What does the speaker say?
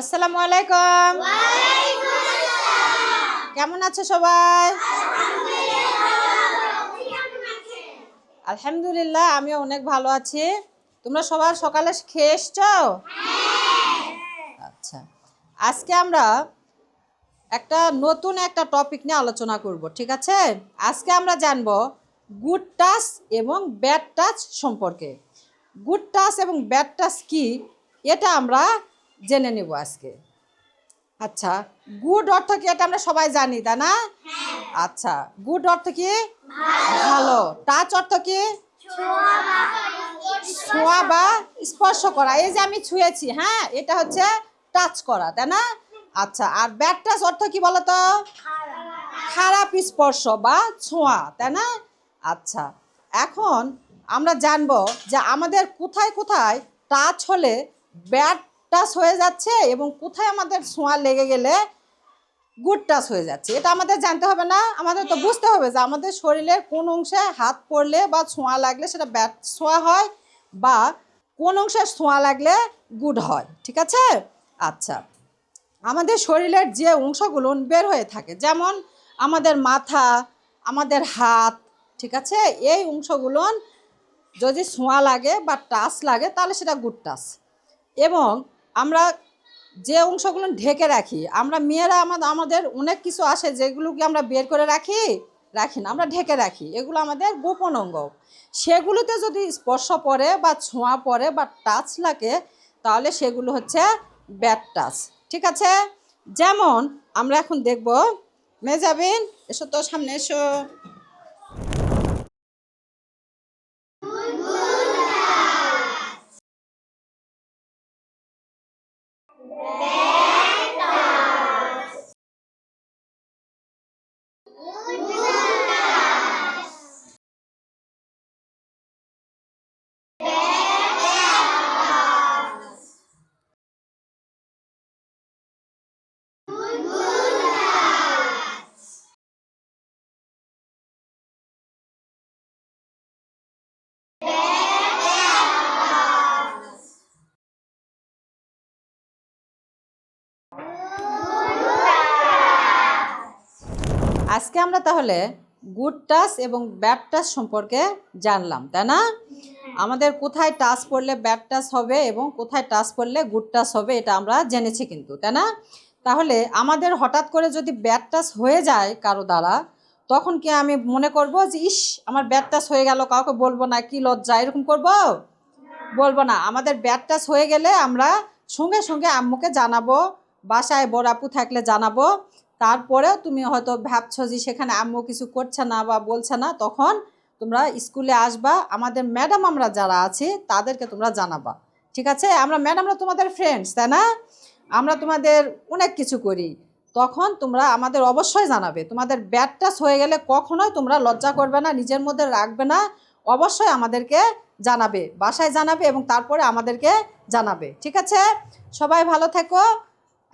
আসসালামু আলাইকুম। কেমন আছে সবাই? আলহামদুলিল্লাহ আমি অনেক ভালো আছি। তোমরা সবার সকালে খেয়ে এসছো আচ্ছা আজকে আমরা একটা নতুন একটা টপিক নিয়ে আলোচনা করব ঠিক আছে? আজকে আমরা জানব গুড টাচ এবং ব্যাড টাচ সম্পর্কে। গুড টাচ এবং ব্যাড টাচ কি? এটা আমরা জেনে নেব আজকে। আচ্ছা গুড অর্থ কি এটা আমরা সবাই জানি তাই না? আচ্ছা গুড অর্থ কি? ভালো। টাচ অর্থ কি? ছোঁয়া বা স্পর্শ করা। এই যে আমি ছুঁয়েছি হ্যাঁ এটা হচ্ছে টাচ করা তাই না? আচ্ছা আর ব্যাড টাচ অর্থ কি বলতো? খারাপ স্পর্শ বা ছোঁয়া তাই না? আচ্ছা এখন আমরা জানব যে আমাদের কোথায় কোথায় টাচ হলে ব্যাড টাচ হয়ে যাচ্ছে এবং কোথায় আমাদের ছোঁয়া লেগে গেলে গুড টাচ হয়ে যাচ্ছে। এটা আমাদের জানতে হবে না, আমাদের তো বুঝতে হবে যে আমাদের শরীরের কোন অংশে হাত পড়লে বা ছোঁয়া লাগলে সেটা ব্যাট ছোঁয়া হয় বা কোন অংশে ছোঁয়া লাগলে গুড হয়, ঠিক আছে? আচ্ছা আমাদের শরীরের যে অংশগুলো বের হয়ে থাকে, যেমন আমাদের মাথা, আমাদের হাত, ঠিক আছে? এই অংশগুলো যদি ছোঁয়া লাগে বা টাচ লাগে, তাহলে সেটা গুড টাচ এবং আমরা যে অংশগুলো ঢেকে রাখি, আমরা মেয়েরা আমাদের আমাদের অনেক কিছু আসে যেগুলোকে আমরা বের করে রাখি রাখি না, আমরা ঢেকে রাখি। এগুলো আমাদের গোপন অঙ্গ। সেগুলোতে যদি স্পর্শ পড়ে বা ছোঁয়া পড়ে বা টাচ লাগে, তাহলে সেগুলো হচ্ছে ব্যাড টাচ ঠিক আছে? যেমন আমরা এখন দেখব, মেজাবিন, এসো তো সামনে এসো। আজকে আমরা তাহলে গুড টাচ এবং ব্যাড টাচ সম্পর্কে জানলাম, তাই না? আমাদের কোথায় টাচ পড়লে ব্যাড টাচ হবে এবং কোথায় টাচ পড়লে গুড টাচ হবে এটা আমরা জেনেছি কিন্তু, তাই না? তাহলে আমাদের হঠাৎ করে যদি ব্যাড টাচ হয়ে যায় কারও দ্বারা, তখন কি আমি মনে করব যে, ইস, আমার ব্যাড টাচ হয়ে গেল, কাউকে বলব না, কি লজ্জা, এরকম করব? বলব না, আমাদের ব্যাড টাচ হয়ে গেলে আমরা সঙ্গে সঙ্গে আম্মুকে জানাব, বাসায় বড় আপু থাকলে জানাব তারপরেও তুমি হয়তো ভাবছ যে সেখানে আম্মু কিছু করছে না বা বলছে না, তখন তোমরা স্কুলে আসবা। আমাদের ম্যাডাম আমরা যারা আছি, তাদেরকে তোমরা জানাবা। ঠিক আছে? আমরা ম্যাডামরা তোমাদের ফ্রেন্ডস তাই না? আমরা তোমাদের অনেক কিছু করি। তখন তোমরা আমাদের অবশ্যই জানাবে। তোমাদের ব্যাড টাচ হয়ে গেলে কখনোই তোমরা লজ্জা করবে না, নিজের মধ্যে রাখবে না। অবশ্যই আমাদেরকে জানাবে, বাসায় জানাবে এবং তারপরে আমাদেরকে জানাবে। ঠিক আছে? সবাই ভালো থেকো।